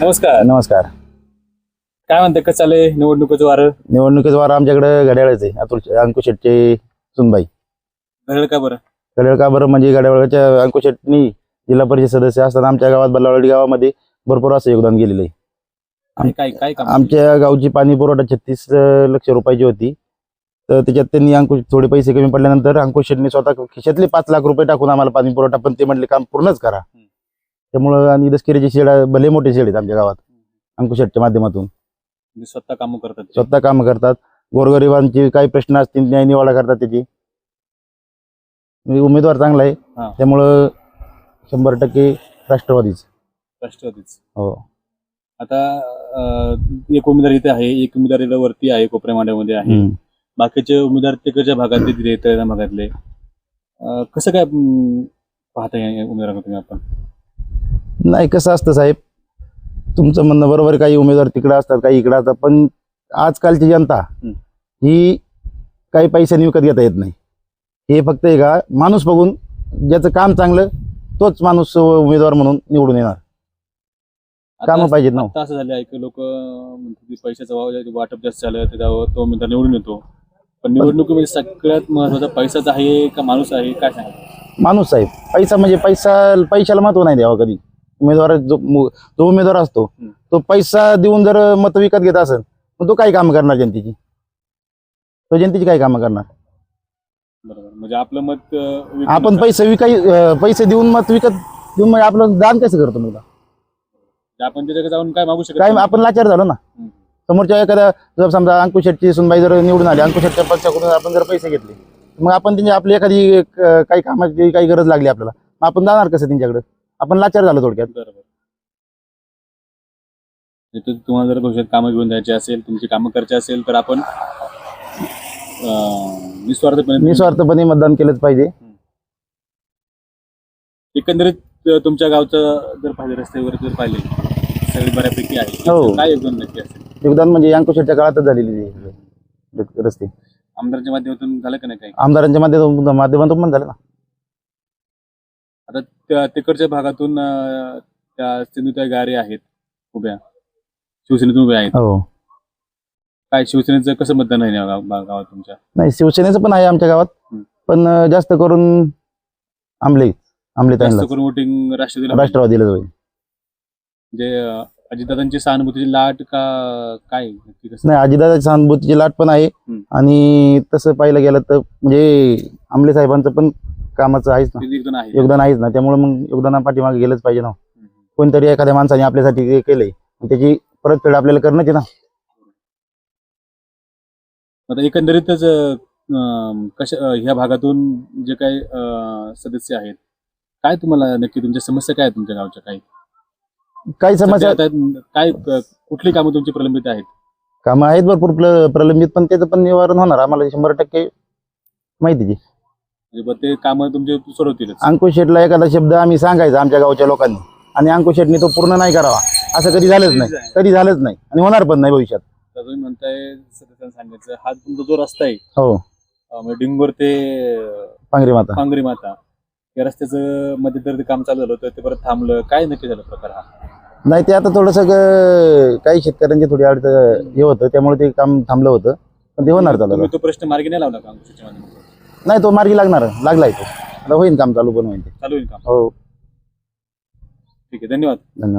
नमस्कार. नमस्कार. काय म्हणते कसं चाललंय निवडणुकीचं वारं? निवडणुकीचं वार आमच्याकडे घड्याळच आहे. अतुल अंकुश शेटचे सुनबाई. घडलं का बरं? घड्याळ का बरं? म्हणजे घड्याळच्या अंकुश शेटनी जिल्हा परिषद सदस्य असताना आमच्या गावात बल्लावडी गावामध्ये भरपूर असं योगदान गेलेलं आहे. आणि काय काय काम? आमच्या गावची पाणी पुरवठा छत्तीस लक्ष रुपयाची होती. तर त्याच्यात त्यांनी अंकुश थोडे पैसे कमी पडल्यानंतर अंकुश शेटनी स्वतः खिशातले पाच लाख रुपये टाकून आम्हाला पाणी पुरवठा पण ते म्हटले काम पूर्णच करा. त्यामुळं आणि दसकिरीचे शेड भले मोठे शेड आहेत आमच्या गावात अंकुश शेटच्या माध्यमातून. म्हणजे स्वतः काम करतात ते. स्वतः काम करतात. गोरगरिबांचे काही प्रश्न असतील न्याय निवाडा करतात त्याची. म्हणजे उमेदवार चांगला आहे. हा. त्यामुळं शंभर टक्के राष्ट्रवादीच. राष्ट्रवादीच. हो. आता अं, एक उमेदवार इथे आहे एक उमेदवार वरती आहे कोपऱ्या मांड्यामध्ये आहे. हम्म. बाकीचे उमेदवार तिकडच्या भागातले तिथे भागातले? अं, कसं काय अं, पाहता या उमेदवारांना तुम्ही आपण? नाही कसं असतं साहेब? तुमचं म्हणणं बरोबर आहे, काही उमेदवार तिकडे असतात काही इकडे असतात पण आजकालची जनता. ही काही पैशाने विकत घेता येत नाही. हे फक्त आहे का माणूस बघून ज्याचं काम चांगलं तोच माणूस उमेदवार म्हणून निवडून येणार. कामं पाहिजेत ना हो. आता असं झालं आहे की लोक पैशाचं वाव- वाटप जास्त झालं त्याच्यावर तो उमेदवार निवडून येतो. पण निवडणुकीमध्ये सगळ्यात महत्त्वाचा पैसाच आहे का माणूस आहे काय सांगा माणूस साहेब पैसा म्हणजे पैसा पैशाला महत्त्व नाही द्यावा कधी. उमेदवार जो मु- जो उमेदवार असतो हम्म. तो पैसा देऊन जर मत विकत घेत असेल मग तो काय काम करणार जनतेची तो जनतेची काय कामं करणार बरोबर म्हणजे आपलं मत अं, विकून आपण. पैसे विकाय अं, पैसे देऊन मत विकत देऊन मग आपलं दान कसं करतो मग आपण त्याच्याकडे जाऊन काय मागू शकत काय नाही. आपण लाचार झालो ना हम्म. समोरच्या एखाद्या जर समजा अंकुश शेट्टी सुनबाई जर निवडून आली अंकुश पक्षाकडून आपण जर पैसे घेतले मग आपण त्यांची आपली एखादी अं, काही कामाची काही गरज लागली आपल्याला मग आपण जाणार कसं त्यांच्याकडे आपण लाचार झालो थोडक्यात. बरोबर. म्हणजे तुम्हाला जर भविष्यात कामं घेऊन जायची असेल तुमची कामं करायची असेल तर आपण अं, निस्वार्थपणे निस्वार्थपणे मतदान केलंच पाहिजे. एकंदरीत अं, तुमच्या गावचं जर पाहिले रस्त्यावर जर पाहिले सगळी बऱ्यापैकी आहे. हो. काय योगदान नक्की असेल? योगदान म्हणजे अंकुश शेट्टीच्या काळातच झालेली आहे. रस्ते. आमदारांच्या माध्यमातून झालं का नाही काही? आमदारांच्या माध्यमातून माध्यमातून पण झालं ना. आता त्या तिकडच्या भागातून अं, त्या सिंधुताई गारे आहेत उभ्या. शिवसेनेतून उभ्या आहेत. हो. काय शिवसेनेचं कसं मतदान आहे या गाव- गाव- गावात तुमच्या? नाही शिवसेनेचं पण आहे आमच्या गावात. हम्म. पण अं, जास्त करून आमले आमले जास्त करून वोटिंग राष्ट्रवादीला राष्ट्रवादीला होईल. म्हणजे अं, अजितदादांची सहानुभूतीची लाट का काय नक्की कसं? नाही अजितदादाची सहानुभूतीची लाट पण आहे. आणि तसं पाहिलं गेलं तर म्हणजे आमले साहेबांचं पण कामाचं आहेच ना. आहे. योगदान आहेच ना. त्यामुळे मग योगदाना पाठीमागे गेलंच पाहिजे ना. कोणतरी एखाद्या माणसाने आपल्यासाठी ते केलंय. त्याची परतफेड आपल्याला करणंच आहे ना. आता एकंदरीतच अं, कशा ह्या भागातून जे काही अं, सदस्य आहेत काय तुम्हाला नक्की तुमच्या समस्या काय आहेत तुमच्या गावच्या काही? काही समस्या सध्या आता काय क- कुठली कामं तुमची प्रलंबित आहेत? कामं आहेत भरपूर प्र- प्रलंबित पण त्याचं पण निवारण होणार. आम्हाला शंभर टक्के माहितीची म्हणजे ते कामं तुमचे सोडवतीलच अंकुश शेटला एखादा शब्द आम्ही सांगायचा आमच्या गावच्या लोकांनी. आणि अंकुश शेटने तो पूर्ण नाही करावा. असं कधी झालंच नाही. कधी झालंच नाही. आणि होणार पण नाही भविष्यात. तुम्ही म्हणताय सांगायचं हा तुमचा जो रस्ता आहे हो. म्हणजे डिंगोर ते पांगरी माता. पांगरी माता. या रस्त्याचं मध्ये तर काम चालू झालं होतं ते परत थांबलं. काय नक्की झालं प्रकार हा? नाही ते आता थोडंसं काही शेतकऱ्यांची थोडी अडचण हे होतं त्यामुळे ते काम थांबलं होतं. पण ते होणार चालू तो प्रश्न मार्गी नाही लावला का नाही तो मार्गी लागणार. लागलाय तो. आता होईल काम चालू पण होईल ते. चालू होईल काम. हो. ठीक आहे धन्यवाद. धन्यवाद.